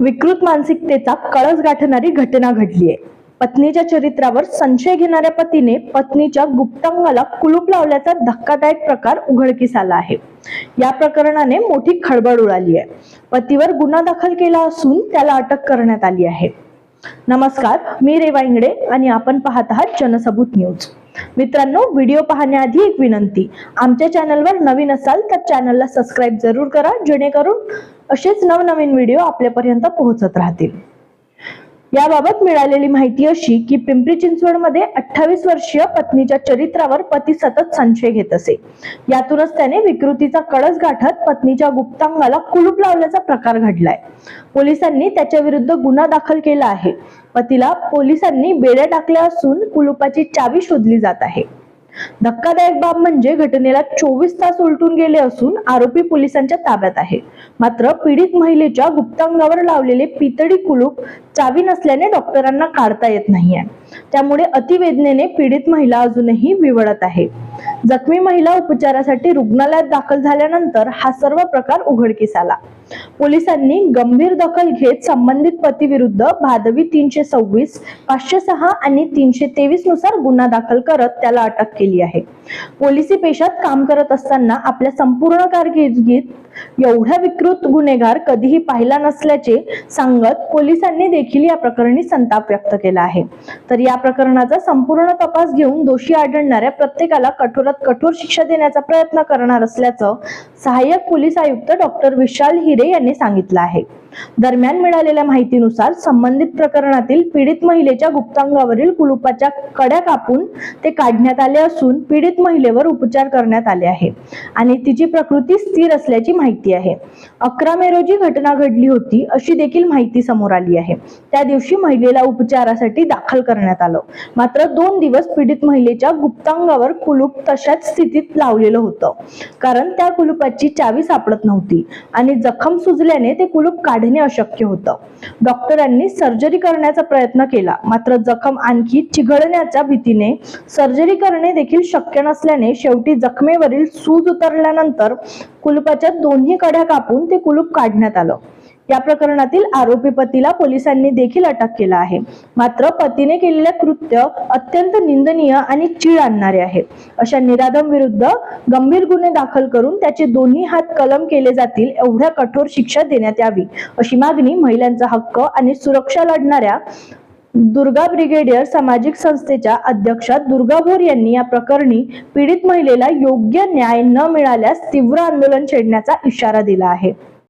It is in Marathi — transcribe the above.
विकृत मानसिकतेचा कळस गाठणारी घटना घडलीय. पत्नीच्या चरित्रावर संशय घेणाऱ्या पतीने पत्नीच्या गुप्तांगाला कुलूप लावल्याचा धक्कादायक प्रकार उघडकीस आला आहे. या प्रकरणाने मोठी खळबळ उडाली आहे पतीवर गुन्हा दाखल केला असून त्याला अटक करण्यात आली आहे. नमस्कार मी रेवा इंगडे आणि आपण पाहत आहात जनसबूत न्यूज. मित्रांनो व्हिडिओ पाहण्याआधी एक विनंती. आमच्या चॅनलवर नवीन असाल तर चॅनलला सबस्क्राईब जरूर करा जेणेकरून असेच नवनवीन व्हिडिओ आपल्यापर्यंत पोहोचत राहतील. याबाबत मिळालेली माहिती अशी की पिंपरी चिंचवडमध्ये अठ्ठावीस वर्षीय पत्नीच्या चरित्रावर पती सतत संशय घेत असे. यातूनच त्याने विकृतीचा कळस गाठत पत्नीच्या गुप्तांगाला कुलूप लावल्याचा प्रकार घडलाय. पोलिसांनी त्याच्या विरुद्ध गुन्हा दाखल केला आहे. पतीला पोलिसांनी बेड्या टाकल्या असून कुलुपाची चावी शोधली जात आहे. धक्कादायक बाब म्हणजे घटनेला चोवीस तास उलटून गेले असून आरोपी पोलिसांच्या ताब्यात आहे. मात्र पीडित महिलेच्या गुप्तांगावर लावलेले पितळी कुलूप चावी नसल्याने डॉक्टरांना काढता येत नाहीये. त्यामुळे अतिवेदनेने पीडित महिला अजूनही विवळत आहे. जखमी महिला उपचारासाठी रुग्णालयात दाखल झाल्यानंतर हा सर्व प्रकार उघडकीस आला. पोलिसांनी गंभीर दखल घेत संबंधित पतीविरुद्ध भादवी तीनशे सव्वीस पाचशे सहा आणि तीनशे तेवीसनुसार गुन्हा दाखल करत त्याला अटक केली आहे. पोलिसी पेशात काम करत असताना आपल्या संपूर्ण कारकिर्दीत एवढा विकृत गुन्हेगार कधीही पाहिला नसल्याचे सांगत पोलिसांनी देखील या प्रकरणी संताप व्यक्त केला आहे. तर या प्रकरणाचा संपूर्ण तपास घेऊन दोषी आढळणाऱ्या प्रत्येकाला कठोरात कठोर शिक्षा देण्याचा प्रयत्न करणार असल्याचं सहाय्यक पोलीस आयुक्त डॉक्टर विशाल हिरे यांनी सांगितलं आहे. दरम्यान मिळालेल्या माहितीनुसार संबंधित प्रकरणातील पीडित महिलेच्या गुप्तांगावरील कुलुपाच्या कड्या कापून ते काढण्यात आले असून पीडित महिलेवर उपचार करण्यात आले आहे आणि तिची प्रकृती स्थिर असल्याची माहिती आहे. अकरा मे रोजी घटना घडली होती अशी देखील माहिती समोर आली आहे. त्या दिवशी महिलेला उपचारासाठी दाखल करण्यात आलं. मात्र दोन दिवस पीडित महिलेच्या गुप्तांगावर कुलूप तशाच स्थितीत लावलेलं होतं. कारण त्या कुलुपाची चावी सापडत नव्हती आणि जखम सुजल्याने ते कुलूप काढ काढणे अशक्य होतं. डॉक्टरांनी सर्जरी करण्याचा प्रयत्न केला. मात्र जखम आणखी चिघळण्याच्या भीतीने सर्जरी करणे देखील शक्य नसल्याने शेवटी जखमेवरील सूज उतरल्यानंतर कुलुपाच्या दोन्ही कड्या कापून ते कुलूप काढण्यात आलं. या प्रकरणातील आरोपी पतीला पोलिसांनी देखील अटक केला आहे. मात्र पतीने केलेले कृत्य अत्यंत निंदनीय आणि चीड आणणारे आहे. अशा निराधम विरुद्ध गंभीर गुन्हे दाखल करून त्याचे दोन्ही हात कलम केले जातील एवढ्या कठोर शिक्षा देण्यात यावी अशी मागणी महिलांचा हक्क आणि सुरक्षा लढणाऱ्या दुर्गा ब्रिगेडियर सामाजिक संस्थेच्या अध्यक्षा दुर्गा भोर यांनी या प्रकरणी पीडित महिलेला योग्य न्याय न मिळाल्यास तीव्र आंदोलन छेडण्याचा इशारा दिला आहे.